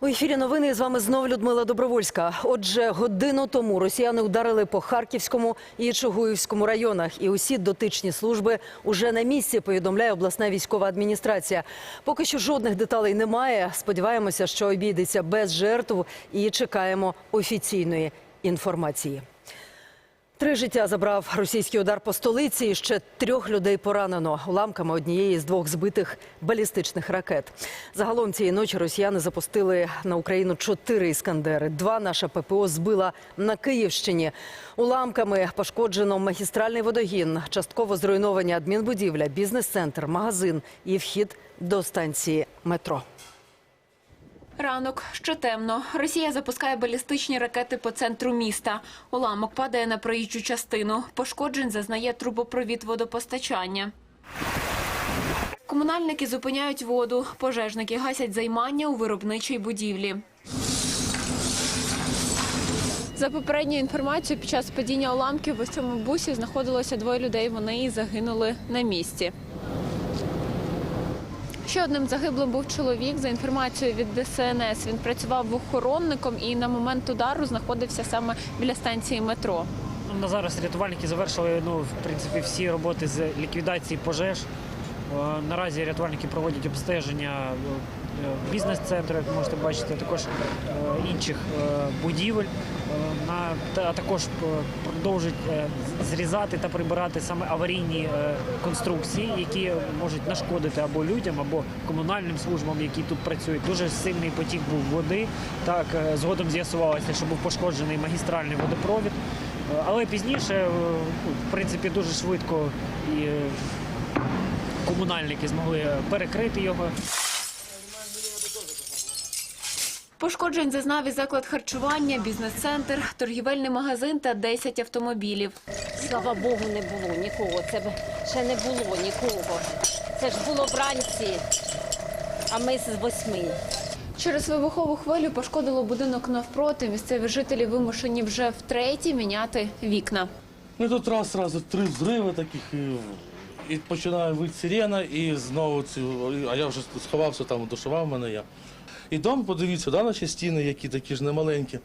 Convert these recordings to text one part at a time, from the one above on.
У ефірі новини з вами знов Людмила Добровольська. Отже, годину тому росіяни ударили по Харківському і Чугуївському районах, і усі дотичні служби уже на місці. Повідомляє обласна військова адміністрація. Поки що жодних деталей немає. Сподіваємося, що обійдеться без жертв, і чекаємо офіційної інформації. Три життя забрав російський удар по столиці. і Ще трьох людей поранено уламками однієї з двох збитих балістичних ракет. Загалом цієї ночі росіяни запустили на Україну чотири іскандери. Два наша ППО збила на Київщині. Уламками пошкоджено магістральний водогін, частково зруйновані адмінбудівля, бізнес-центр, магазин і вхід до станції метро. Ранок ще темно. Росія запускає балістичні ракети по центру міста. Уламок падає на проїжджу частину. Пошкоджень зазнає трубопровід водопостачання. Комунальники зупиняють воду. Пожежники гасять займання у виробничій будівлі. За попередньою інформацією, під час падіння уламків у цьому бусі знаходилося двоє людей. Вони і загинули на місці. Ще одним загиблим був чоловік. За інформацією від ДСНС, він працював охоронником і на момент удару знаходився саме біля станції метро. Ну, На зараз рятувальники завершили ну, в принципі, всі роботи з ліквідації пожеж. Е, Наразі рятувальники проводять обстеження е, бізнес-центру, як можете бачити, а також е, інших е, будівель. Е, А також продовжують е, зрізати та прибирати саме аварійні е, конструкції, які можуть нашкодити або людям, або комунальним службам, які тут працюють. Дуже сильний потік був води. Так згодом з'ясувалося, що був пошкоджений магістральний водопровід. Але пізніше, ну, в принципі, дуже швидко і комунальники змогли перекрити його. Пошкоджень зазнав і заклад харчування, бізнес-центр, торгівельний магазин та 10 автомобілів. Слава Богу, не було нікого. Це б ще не було нікого. Це ж було вранці, а ми з восьми. Через вибухову хвилю пошкодило будинок навпроти. Місцеві жителі вимушені вже втретє міняти вікна. Ну тут раз, сразу три взриви таких, і, і починає вити сирена, і знову ці, а я вже сховався там, душував мене я. І дом, подивіться, да, наші стіни, які такі ж немаленькі.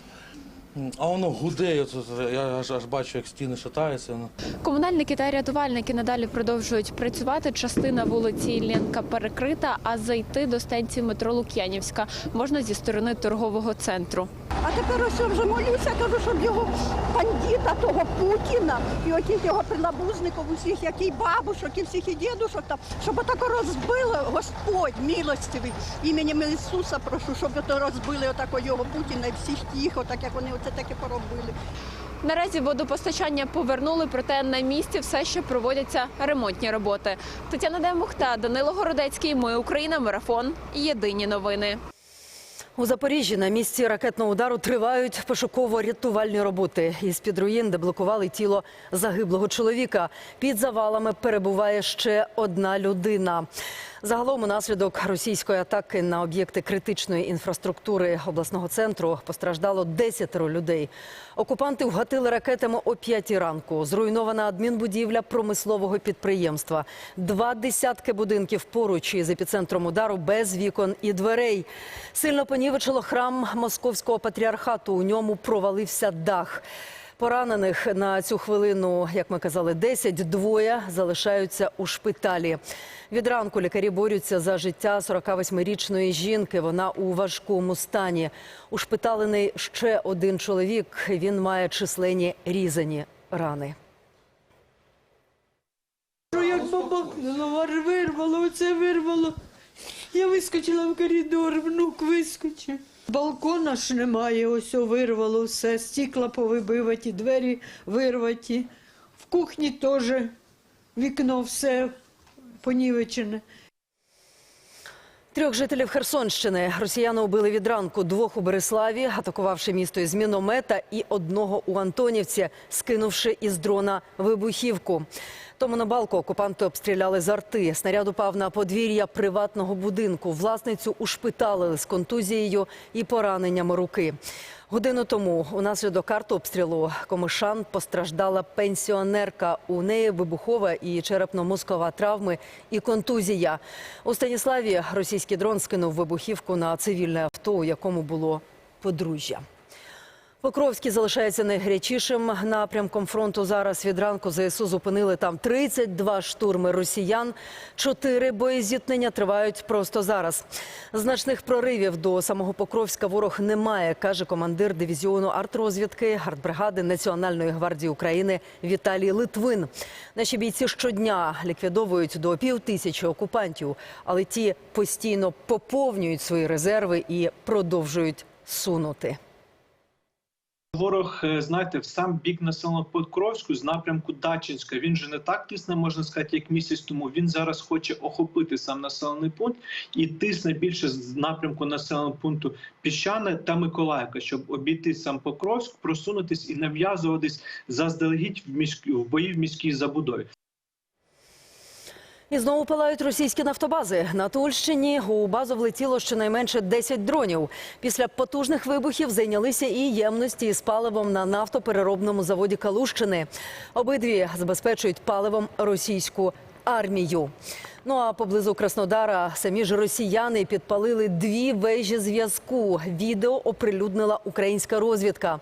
А воно гуде, я аж, аж бачу, як стіни шатаються. Комунальники та рятувальники надалі продовжують працювати. Частина вулиці Іллєнка перекрита, а зайти до станції метро Лук'янівська можна зі сторони торгового центру. А тепер ось я вже молюся, кажу, щоб його бандита, того Путіна, і отих його прилабузників, усіх, який бабушок, і всіх і дідушок там, щоб отако розбили Господь милостивий. Іменем Ісуса прошу, щоб ото розбили отако його Путіна і всіх тих, отак як вони оце таке поробили. Наразі водопостачання повернули, проте на місці все ще проводяться ремонтні роботи. Тетяна Демухта, Данило Городецький. Ми Україна. Марафон. Єдині новини. У Запоріжжі на місці ракетного удару тривають пошуково-рятувальні роботи. Із під руїн, де блокували тіло загиблого чоловіка. Під завалами перебуває ще одна людина. Загалом, унаслідок російської атаки на об'єкти критичної інфраструктури обласного центру постраждало 10 людей. Окупанти вгатили ракетами о 5 ранку. Зруйнована адмінбудівля промислового підприємства. Два десятки будинків поруч із епіцентром удару без вікон і дверей. Сильно понівечило храм московського патріархату. У ньому провалився дах. Поранених на цю хвилину, як ми казали, 10, двоє залишаються у шпиталі. Від ранку лікарі борються за життя 48-річної жінки. Вона у важкому стані. Ушпиталений ще один чоловік. Він має численні різані рани. Як бабахнуло, вирвало, оце вирвало. Я вискочила в коридор, внук вискочив. Балкона ж немає, ось вирвало все, стікла повибиваті, двері вирваті. В кухні теж вікно все понівечене. Трьох жителів Херсонщини росіяни убили від ранку. Двох у Береславі, атакувавши місто із міномета, і одного у Антонівці, скинувши із дрона вибухівку. Тому на балку окупанти обстріляли з арти. Снаряд упав на подвір'я приватного будинку. Власницю ушпиталили з контузією і пораненнями руки. Годину тому унаслідок артобстрілу Комишан постраждала пенсіонерка. У неї вибухова і черепно-мозкова травми і контузія. У Станіславі російський дрон скинув вибухівку на цивільне авто, у якому було подружжя. Покровський залишається найгарячішим напрямком фронту. Зараз від ранку ЗСУ зупинили там 32 штурми росіян. Чотири боєзіткнення тривають просто зараз. Значних проривів до самого Покровська ворог не має, каже командир дивізіону артрозвідки артбригади Національної гвардії України Віталій Литвин. Наші бійці щодня ліквідовують до пів тисячі окупантів, але ті постійно поповнюють свої резерви і продовжують сунути. Ворог, е, знаєте, в сам бік населеного Покровську з напрямку Дачинська. Він же не так тисне, можна сказати, як місяць тому. Він зараз хоче охопити сам населений пункт і тисне більше з напрямку населеного пункту Піщани та Миколаївка, щоб обійти сам Покровськ, просунутись і нав'язуватись заздалегідь в міськ... в бої в міській забудові. І знову палають російські нафтобази. На Тульщині у базу влетіло щонайменше 10 дронів. Після потужних вибухів зайнялися і ємності з паливом на нафтопереробному заводі Калущини. Обидві забезпечують паливом російську армію. Ну а поблизу Краснодара самі ж росіяни підпалили дві вежі зв'язку. Відео оприлюднила українська розвідка.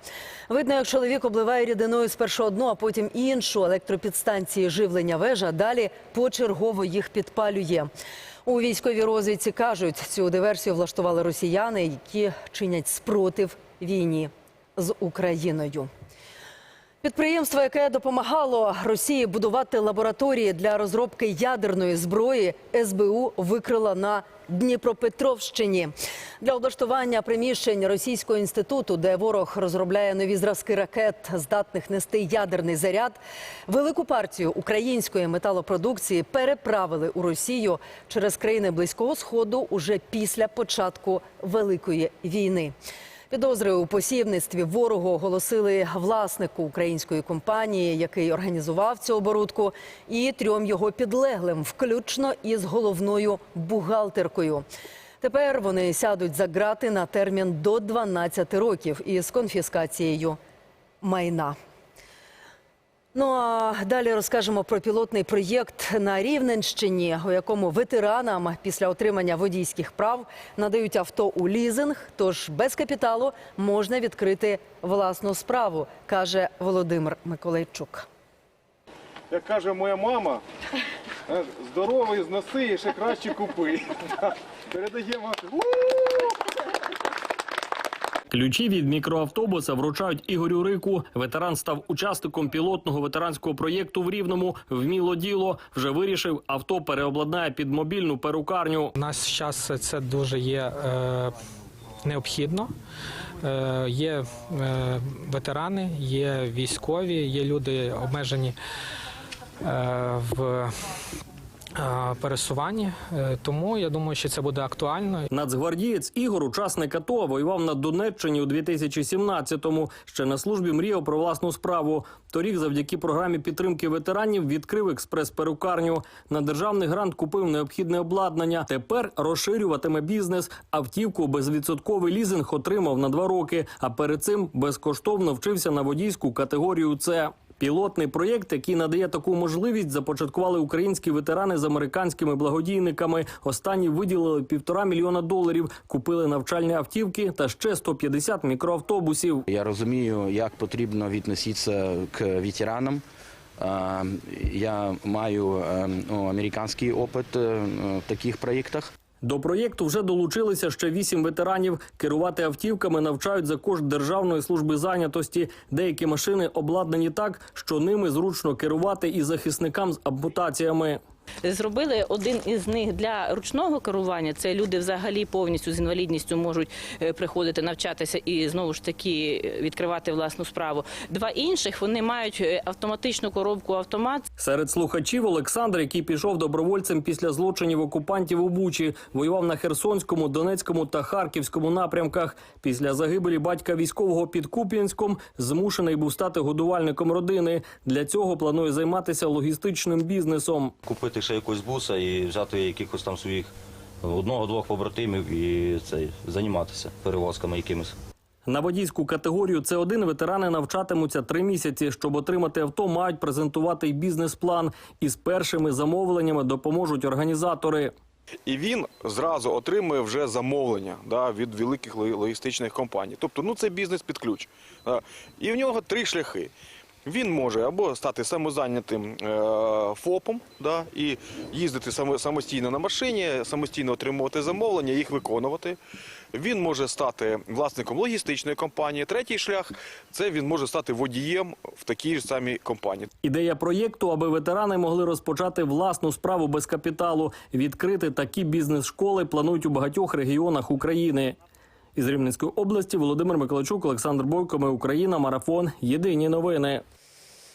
Видно, як чоловік обливає рідиною спершу одну, а потім іншу електропідстанції живлення вежа. Далі почергово їх підпалює. У військовій розвідці кажуть, цю диверсію влаштували росіяни, які чинять спротив війні з Україною. Підприємство, яке допомагало Росії будувати лабораторії для розробки ядерної зброї, СБУ викрила на Дніпропетровщині для облаштування приміщень російського інституту, де ворог розробляє нові зразки ракет, здатних нести ядерний заряд. Велику партію української металопродукції переправили у Росію через країни близького сходу уже після початку великої війни. Підозри у посібництві ворогу оголосили власнику української компанії, який організував цю оборудку, і трьом його підлеглим, включно із головною бухгалтеркою. Тепер вони сядуть за ґрати на термін до 12 років із конфіскацією майна. Ну а далі розкажемо про пілотний проєкт на Рівненщині, у якому ветеранам після отримання водійських прав надають авто у лізинг. Тож без капіталу можна відкрити власну справу, каже Володимир Миколайчук. Як каже моя мама, е, здоровий зноси і ще краще купи. Передаємо. Ключі від мікроавтобуса вручають Ігорю Рику. Ветеран став учасником пілотного ветеранського проєкту в Рівному. Вміло діло вже вирішив, авто переобладнає під мобільну перукарню. У нас зараз це дуже є е, необхідно. Е, є е, ветерани, є військові, є люди обмежені е, в пересуванні. Е, тому я думаю, що це буде актуально. Нацгвардієць Ігор, учасник АТО, воював на Донеччині у 2017-му. Ще на службі мріяв про власну справу. Торік, завдяки програмі підтримки ветеранів, відкрив експрес-перукарню. На державний грант купив необхідне обладнання. Тепер розширюватиме бізнес. Автівку безвідсотковий лізинг отримав на два роки. А перед цим безкоштовно вчився на водійську категорію С. Пілотний проєкт, який надає таку можливість, започаткували українські ветерани з американськими благодійниками. Останні виділили півтора мільйона доларів, купили навчальні автівки та ще 150 мікроавтобусів. Я розумію, як потрібно відноситися к ветеранам. Я маю е, ну, американський опит е, в таких проєктах. До проєкту вже долучилися ще вісім ветеранів. Керувати автівками навчають за кошт Державної служби зайнятості. Деякі машини обладнані так, що ними зручно керувати і захисникам з ампутаціями. Зробили один із них для ручного керування. Це люди взагалі повністю з інвалідністю можуть е, приходити навчатися і знову ж таки е, відкривати власну справу. Два інших вони мають е, автоматичну коробку автомат. Серед слухачів Олександр, який пішов добровольцем після злочинів окупантів у Бучі, воював на Херсонському, Донецькому та Харківському напрямках. Після загибелі батька військового під Куп'янськом змушений був стати годувальником родини. Для цього планує займатися логістичним бізнесом. купити ще якогось буса і взяти якихось там своїх одного-двох побратимів і це, займатися перевозками якимись. На водійську категорію це один ветерани навчатимуться три місяці. Щоб отримати авто, мають презентувати й бізнес-план. Із першими замовленнями допоможуть організатори. І він зразу отримує вже замовлення да, від великих логістичних компаній. Тобто, ну це бізнес під ключ. І в нього три шляхи. Він може або стати самозайнятим е, ФОПом да, і їздити самостійно на машині, самостійно отримувати замовлення, їх виконувати. Він може стати власником логістичної компанії. Третій шлях це він може стати водієм в такій ж самій компанії. Ідея проєкту, аби ветерани могли розпочати власну справу без капіталу. Відкрити такі бізнес-школи планують у багатьох регіонах України. Із Рівненської області Володимир Миколачук, Олександр Бойко. Ми Україна. Марафон. Єдині новини.